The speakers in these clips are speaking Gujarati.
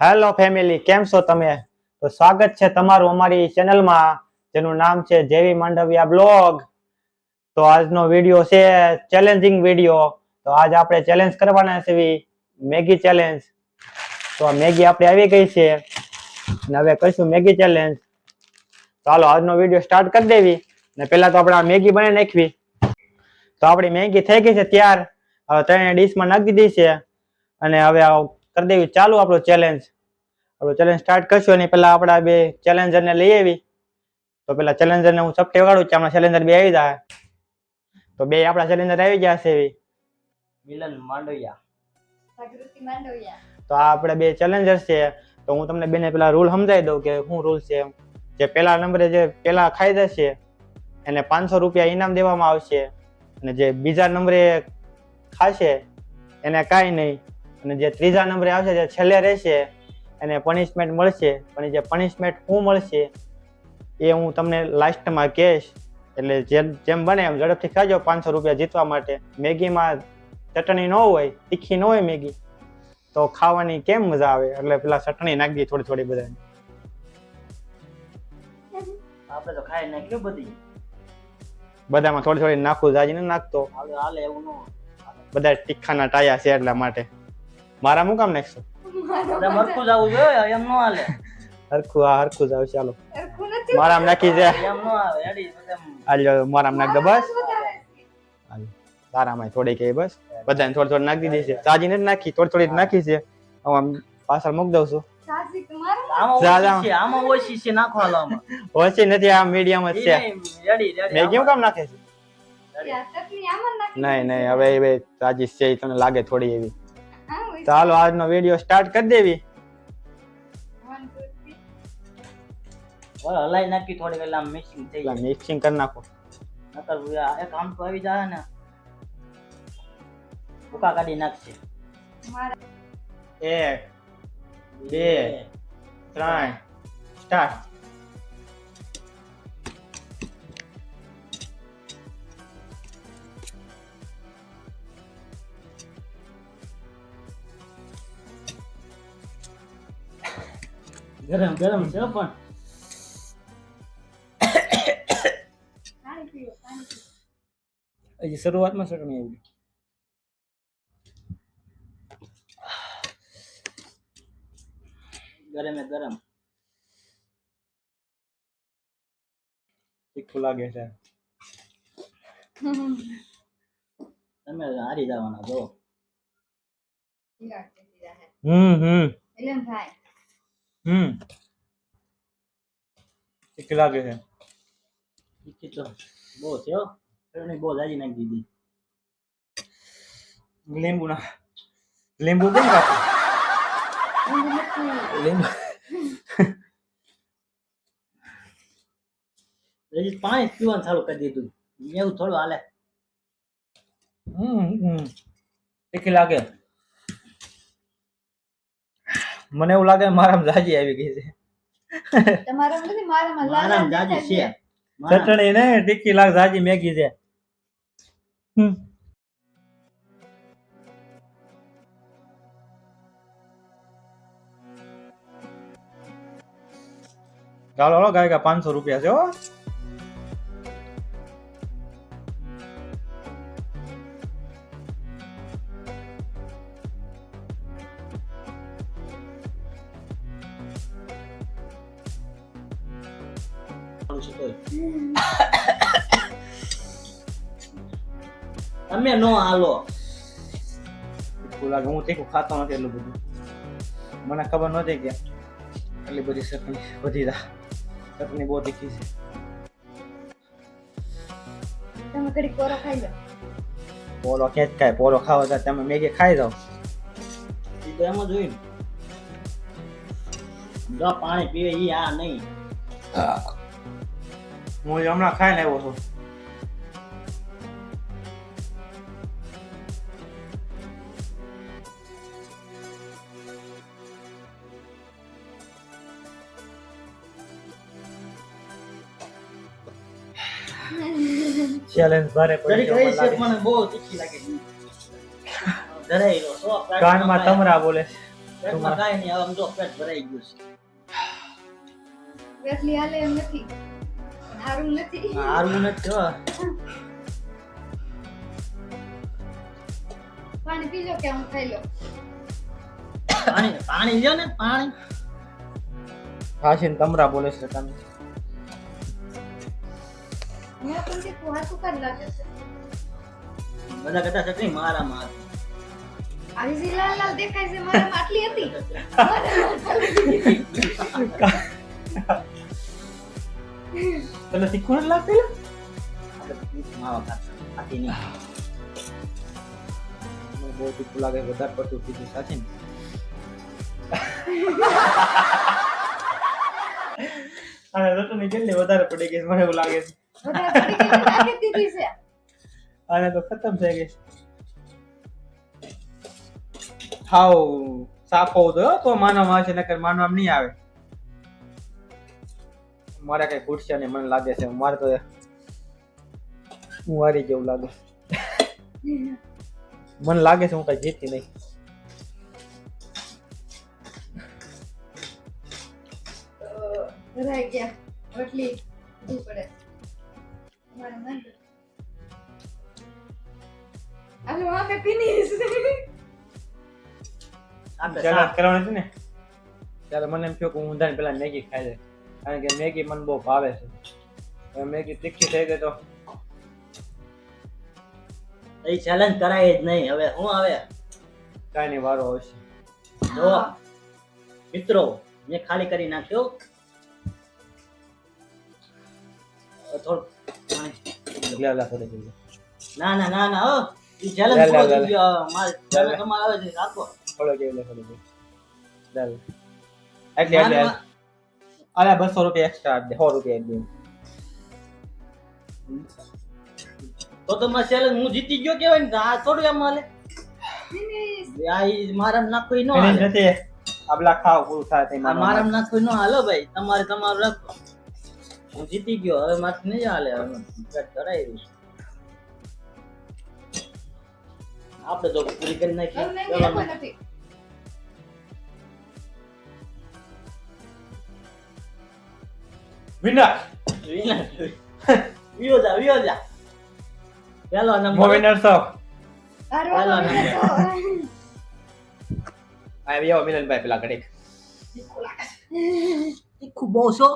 હેલો ફેમિલી કેમ છો તમે? તો સ્વાગત છે તમારું અમારી ચેનલમાં, જેનું નામ છે જેવી માંડવિયા બ્લોગ. તો આજનો વીડિયો છે ચેલેન્જિંગ વીડિયો. તો આજ આપણે ચેલેન્જ કરવાના છે મેગી ચેલેન્જ તો આ મેગી આપણે આવી ગઈ છે. અને હવે કરીશું મેગી ચેલેન્જ ચાલો, આજનો વીડિયો સ્ટાર્ટ કરી દેવી. ને પહેલા તો આપણે મેગી બની નાખવી. તો આપણી મેગી થઈ ગઈ છે ત્યાર. હવે ત્રણે ડીશમાં નાખી દીધી અને હવે કરી દેવી. ચાલુ આપણો ચેલેન્જ આપણો ચેલેન્જ સ્ટાર્ટ કરશું એની પહેલાં આપણા બે ચેલેન્જરને લઈ આવી. તો પેલા ચેલેન્જરને હું ચપટી વગાડું કે આપણા ચેલેન્જર બે આવી જાય. તો બે આપણા ચેલેન્જર આવી ગયા છે એવી. મિલન માંડવિયા. તો આ આપણે બે ચેલેન્જર છે. તો હું તમને બેને પેલા રૂલ સમજાવી દઉં કે શું રૂલ છે એમ. જે પેલા નંબરે જે પેલા ખાઈ જશે એને પાંચસો રૂપિયા ઇનામ દેવામાં આવશે. અને જે બીજા નંબરે ખાશે એને કાંઈ નહીં. અને જે ત્રીજા નંબરે આવશે જે છેલ્લે રહેશે એને પનિશમેન્ટ મળશે. પણ જે પનિશમેન્ટ શું મળશે એ હું તમને લાસ્ટમાં કહીશ. એટલે જેમ જેમ બને એમ ઝડપથી ખાજો પાંચસો રૂપિયા જીતવા માટે. મેગીમાં ચટણી ન હોય તીખી ન હોય મેગી તો ખાવાની કેમ મજા આવે? એટલે પેલા ચટણી નાખી દઈએ થોડી થોડી બધાને. આપણે તો ખાઈ નાખ્યું બધી. બધામાં થોડી થોડી નાખું જાજી નાખતો. બધા તીખાના ટાયા છે એટલા માટે. મારા હું કામ નાખશો બધા જવું જોઈએ એમ નો હાલે. હરખું આ હરખું જાવ ચાલો. મારા નાખી દે. એમ નો આવે એડી આલ્યો મારામ નાખ દો બસ. તારામાં થોડી કે બસ. બધાને થોડી થોડી નાખી દીધી છે. તાજી નથી નાખી થોડી થોડી નાખી છે. હું આમ પાછળ મૂકી દઉં છું. ઓછી નથી આ મીડિયમ જ છે. રેડી રેડી મેં કેમ કામ નાખે છે? આ ચટણી આમાં નાખી નહીં નહીં હવે હવે તાજી છે તને લાગે થોડી એવી. ચાલો આજનો વીડિયો સ્ટાર્ટ કરી દેવી. હલાઈ નાખી થોડી પેલા મિક્સિંગ થઈ જાય. મિક્સિંગ કરી નાખો. નકર એક આમ તો આવી જાય ને. ભૂકા કાઢી નાખશે એક બે ત્રણ સ્ટાર્ટ ગરમ ગરમ છે પણ. હજી શરૂઆતમાં ચટણી આવી ગરમે ગરમ. તીખું લાગે છે. તમે હારી જવાના જો. હમ હમ. થાય હમ. એક લાગે છે. બહુ થયો બહુ દાજી નાખી દીધી. લીંબુ ના લીંબુ કેમ કાપું? લીંબુ હજી પાણી પીવાનું ચાલુ કરી દીધું. એવું થોડું હાલે. હમ હમ. તીખી લાગે. મને એવું લાગે મારામાં જાજી આવી ગઈ છે. તમારામાં નથી મારામાં મારામાં જાજી છે. મારા- ચટણી ને ટીકી લાગ જાજી મેગી છે. હમ. ચાલો ગાય પાંચસો રૂપિયા છે હો. તમે નો હાલો. લાગે હું તીખું ખાતો નથી એટલું બધું. મને ખબર નહોતી કે એટલી બધી ચટણી વધી જા ચટણી બહુ તીખી છે. તમે ઘડી કોરો ખાઈ લો. પોલો ક્યાં જ ખાય પોલો ખાવા તા તમે મેગી ખાઈ જાઓ. એ તો એમ જ હોય ને. જો પાણી પીવે ઈ આ નહીં. હું હમણાં ખાઈને આવ્યો છું. ચેલેન્જ ભારે પડી પણ બહુ તીખી લાગે ધરાઈ સો કાનમાં તમરા બોલે. છે. પેટમાં કાઈ નહીં આમ જો પેટ ભરાઈ ગયું છે. વેટલી હાલે એમ નથી. હારું નથી. હારું નથી હો. પાણી પી લો કે હું ખાઈ લો. પાણી પાણી લ્યો ને પાણી. હાશીન તમરા બોલે છે તમે. મેં હાથું લાગે છે. બધા કહેતા છે નહીં મારામાં આવી જે લાલ લાલ દેખાય છે મારામાં આટલી હતી. તને તીખું નથી લાગતું માવા ખાતી નહીં. બહુ તીખું લાગે વધારે પડતું કીધું સાચી ને. અને વધારે પડી ગઈ મને એવું લાગે છે. આને તો ખતમ થઈ ગઈ હાવ સાફ હોવું તો તો માનવામાં આવશે નકર માનવામાં નહીં આવે. મારે કઈ ઘૂટશે નહીં મને લાગે છે મારે તો હું હારી જેવું લાગે મને લાગે છે હું કઈ જીતી નહીં. રહી ગયા રોટલી પડે. ફિનિશ આપણે ચેલેન્જ સાફ. કરવાની હતી ને ત્યારે મને એમ થયું કે હું ઊંધાને પેલા મેગી ખાઈ લે કારણ કે મેગી મને બહુ ભાવે છે મેગી તીખી થઈ ગઈ તો એ ચેલેન્જ કરાય જ નહીં હવે હું આવે કાંઈ નહીં વારો આવશે જો મિત્રો મેં ખાલી કરી નાખ્યો થોડું. લે લે થોડી જલ્દી ના ના ના ના હો. ઈ થઈ લે. ગયો. મારે challenge તમારે આવે છે રાખો. થોડો જેવી લે થોડી જેવી લે લે એટલે એટલે. અરે બસો રૂપિયા એક્સ્ટ્રા આપી દે સો રૂપિયા આપી દે તો તમારે ચેલેન્જ હું જીતી ગયો કેવાય ને આ થોડું એમ ઈ મારામાં નાખવું ઈ ન નથી. આપલા ખાવ પૂરું થાય મારામ ઈ ન હાલો ભાઈ. તમારે તમારું રાખો હું જીતી ગયો હવે માથે નહીં હાલે હવે પેટ કરાવી દઈશ આપણે તો પૂરી કરી નાખી ચલો, વિનર. વિનર. વિયો જા વિયો જા પેલો નંબર વિનર સો હારવાનો નંબર. વિચાર આ બેવો મિલનભાઈ પેલા ઘડીક. તીખું બહુ છો?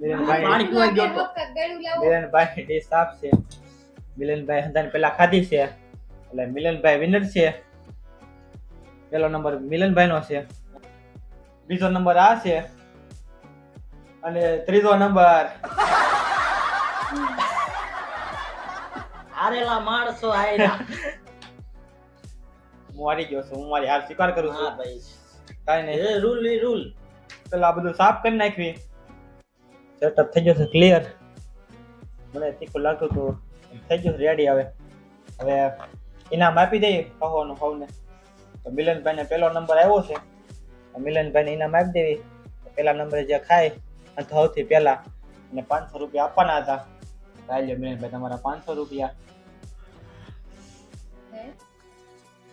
પાણી પીવા ગયો તો. વખત ગળું લાવો. મિલનભાઈ ડીશ આપશે મિલનભાઈ હંધાને પેલા ખાધી છે. એટલે મિલનભાઈ વિનર છે. પેલો નંબર મિલનભાઈ નો છે. બીજો નંબર આ છે. અને ત્રીજો નંબર હારેલા માણસો આયલા. હું હારી ગયો છું હું મારી હાર સ્વીકાર કરું હા છું ભાઈ. કાઈ નહીં. રૂલ રૂલ પેલા આ બધું સાફ કરી નાખવી. સેટઅપ થઈ ગયો છે ક્લિયર મને તીખું લાગતું હતું. થઈ ગયું રેડી હવે હવે ઇનામ આપી દઈએ કહોનું સૌને તો મિલનભાઈને પહેલો નંબર આવ્યો છે. મિલનભાઈને ઇનામ આપી દેવી. પહેલા નંબરે જે ખાય અને સૌથી પહેલાં. અને પાંચસો રૂપિયા આપવાના હતા. ચાલ્યો મિલનભાઈ તમારા પાંચસો રૂપિયા.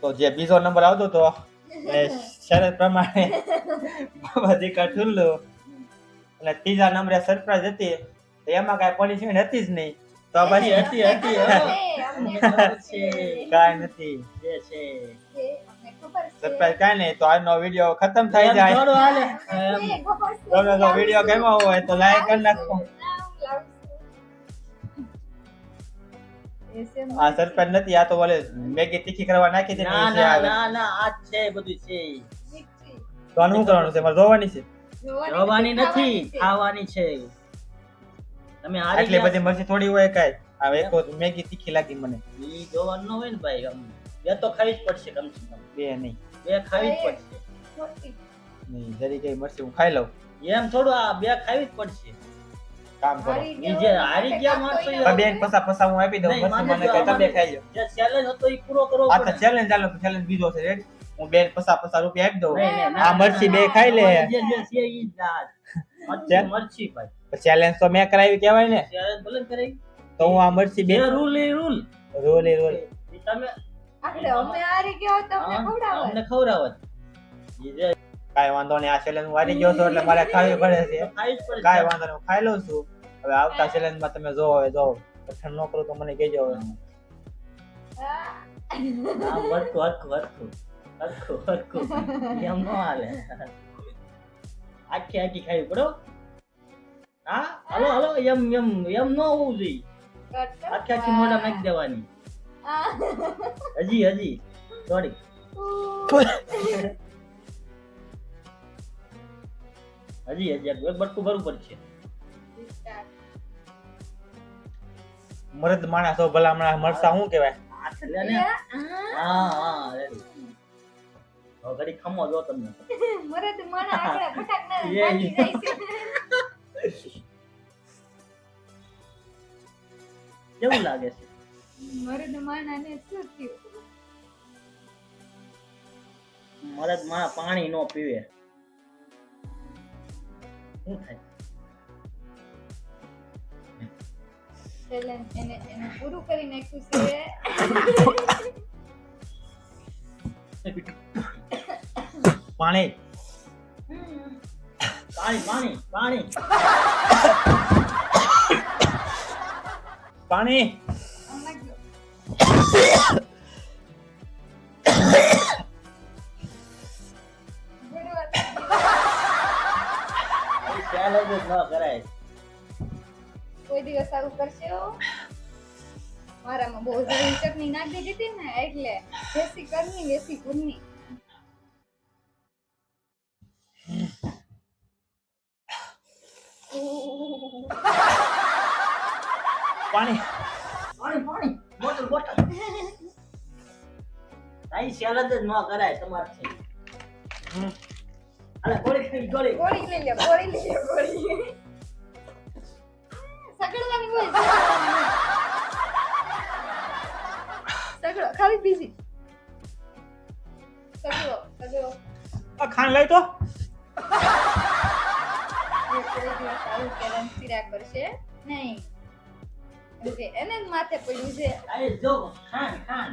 તો જે બીજો નંબર આવતો હતો એ શરત પ્રમાણે બાબા દીકા ઠુલ્લુ. અને ત્રીજા નંબરે સરપ્રાઈઝ હતી તો એમાં કાંઈ પનિશમેન્ટ હતી જ નહીં. તો પછી હતી હતી. કાંઈ નથી. જે છે. છે, અમને ખબર છે. સરપ્રાઈઝ કાંઈ નહીં તો આજનો વીડિયો ખતમ થઈ જાય. તમને જો વીડિયો ગમ્યો હોય તો લાઈક કરી નાખો. આ સરપંચ નથી આ તો બોલે મેગી તીખી કરવા નાખી દે ને ના ના ના ના આ છે બધું છે. તો આનું કરવાનું છે? મારે જોવાની છે. જોવાની નથી ખાવાની છે. તમે આટલી બધી મરચી થોડી હોય કાંઈ. હવે એક મેગી તીખી લાગી મને. ઈ જોવાનું ન હોય ને ભાઈ આમ. બે તો ખાવી જ પડશે કમ સે કમ. બે નહીં. બે ખાવી જ પડશે. નહીં જરી કઈ મરચી હું ખાઈ લઉં. એમ થોડું આ બે ખાવી જ પડશે. કામ કરો. ઈ જે હારી ગયા માણસો આ બેન પસા પસા હું આપી દઉં મરચી મને કઈ તમે ખાઈ લો જે ચેલેન્જ હતો ઈ પૂરો કરવો આ તો ચેલેન્જ ચાલો ચેલેન્જ બીજો છે રેડી હું બેન પસા પસા રૂપિયા આપી દઉં. આ મરચી બે ખાઈ લે. મરચી ભાઈ. ચેલેન્જ તો મેં કરાવી કહેવાય ને. ચેલેન્જ ભલે કરે તો હું આ મરચી બે રૂલ એ રૂલ. રૂલ એ રૂલ. તમે આપણે અમે ગયા ખવડાવો. ખવડાવો કાંઈ વાંધો નહીં આ ચેલેન્જ વારી ગયો છું એટલે મારે ખાવી પડે છે. કાંઈ વાંધો નહીં હું ખાઈ લઉં છું. હવે આવતા ચેલેન્જમાં તમે જો હવે જો પઠણ ન કરું તો મને કહેજો હવે. વર્ક વર્ક હરખું હરખું હરખું. એમ નો હાલે. આખી આખી ખાવી પડો હા. હાલો હલો એમ એમ એમ નો હોવું જોઈએ. આખી આખી મોઢા નાખી દેવાની. હજી હજી. સોરી હજી હજી એક બટકું ભરવું પડશે. મરદ માણસ ભલામણા ભલા મરસા શું કેવાય આ છે ને. હા હા. હવે ઘડી ખમો જો તમને. મરે તો મને આકડા ફટાક ના નાખી જાય છે. કેવું લાગે છે? મરદ માણાને શું થયું? મરદમાં પાણી નો પીવે. શું થાય? ચેલેન્જ એને એને પૂરું કરી નાખ્યું છે. પાણી. પાણી પાણી કરાય. કોઈ દિવસ આવું કરશે હો? મારામાં બહુ સારી ચટણી નાખી દીધી ને એટલે જેસી કરની વેસી કુરની તાઈ સેલજ જ ન કરાય તમારથી. અલે ગોળી ખાઈ ગોળી. ગોળી લઈ લે ગોળી લઈ લે ગોળી. સગડવાની હોય સગડો ખાલી બીજી? સગડો સગડો. આ ખાંડ લઈ તો. નહીં. એને જ માથે પડ્યું છે. જો ખાન ખાન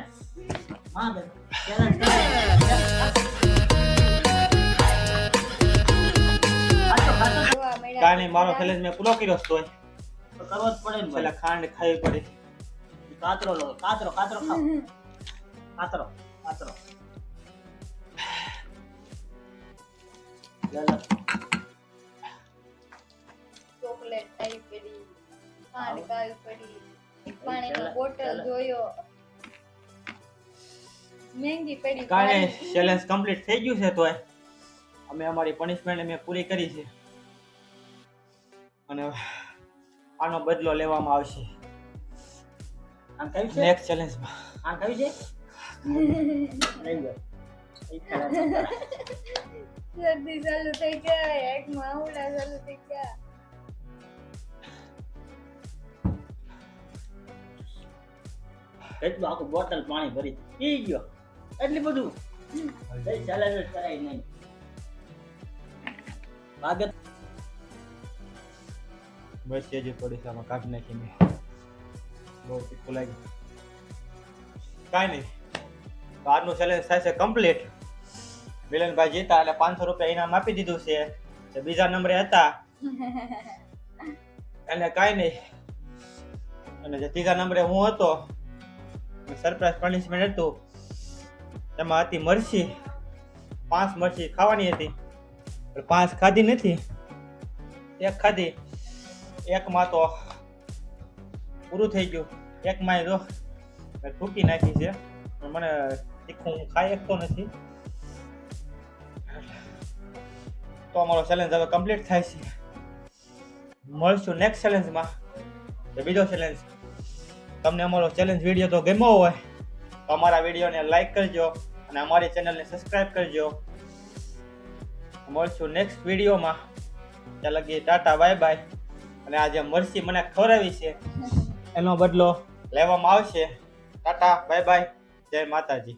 નહીં મારો ચેલેન્જ મેં પૂરો કર્યો તો કરવો જ પડે ને છેલ્લે ખાંડ ખાવી પડે. કાતરો લો કાતરો કાતરો ખાઓ. કાતરો કાતરો. લે લે. ચોકલેટ ખાઈ પડી ખાંડ ખાવી પડી પાણીનો બોટલ જોયો. મહેંગી પડી કાલે ચેલેન્જ કમ્પ્લીટ થઈ ગયું છે તોય. અમે અમારી પનિશમેન્ટ અમે પૂરી કરી છે. અને આનો બદલો લેવામાં આવશે. આમ કયું છે? નેક્સ્ટ ચેલેન્જમાં આમ કયું છે. શરદી ચાલુ થઈ ચાલુ ગયા એટલું આખું બોટલ પાણી ભરી પી ગયો. એટલી બધું. કઈ કરાય નહીં. ભાગત બસ જ થોડી કાઢી નાખી મેં બહુ તીખું લાગ્યું. કાંઈ નહીં. તો આજનું થાય છે કમ્પ્લીટ મિલનભાઈ જીતા એટલે પાંચસો રૂપિયા ઇનામ આપી દીધું છે. બીજા નંબરે હતા. અને કાંઈ નહીં. અને જે ત્રીજા નંબરે હું હતો સરપ્રાઈઝ પનિશમેન્ટ હતું. એમાં હતી મરસી, પાંચ મરચી ખાવાની હતી. પાંચ ખાધી નથી. એક ખાધી, એકમાં તો પૂરું થઈ ગયું. એકમાં જો મેં થૂકી નાખી છે. મને તીખું હું ખાઈ શકતો નથી. તો અમારો ચેલેન્જ હવે કમ્પ્લીટ થાય છે. મળશું નેક્સ્ટ ચેલેન્જમાં તો બીજો ચેલેન્જ તમને અમારો ચેલેન્જ વીડિયો તો ગમ્યો હોય, તો અમારા વિડીયોને લાઈક કરજો. અને અમારી ચેનલને સબસ્ક્રાઈબ કરજો. મળશું નેક્સ્ટ વિડીયોમાં ત્યાં લગી ટાટા બાય બાય અને આ જે મરસી મને ખવડાવી છે. એનો બદલો લેવામાં આવશે. ટાટા બાય બાય જય માતાજી.